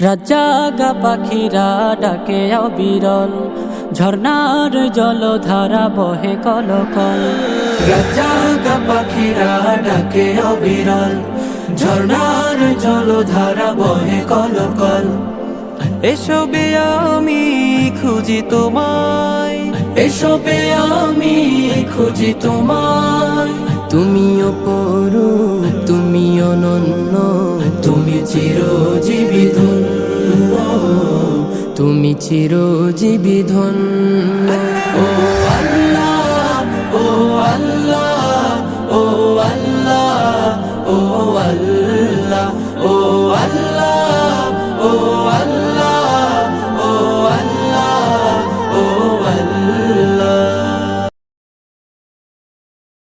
রাজাগা পাখিরা ডাকে অবিরল। ঝর্ণার জলধারা বহে কলকল। রাজাগা পাখিরা ডাকে অবিরল। ঝর্ণার জলধারা বহে কলকল। এসবে আমি খুঁজি তোমায়। এসবে আমি খুঁজি তোমায়। তুমি অপরু তুমি অনন্য তুমি চিরজীবী ধন্য তুমি চিরজীবী ধন্য। ও আল্লাহ ও আল্লাহ ও আল্লাহ ও আল্লাহ ও আল্লাহ ও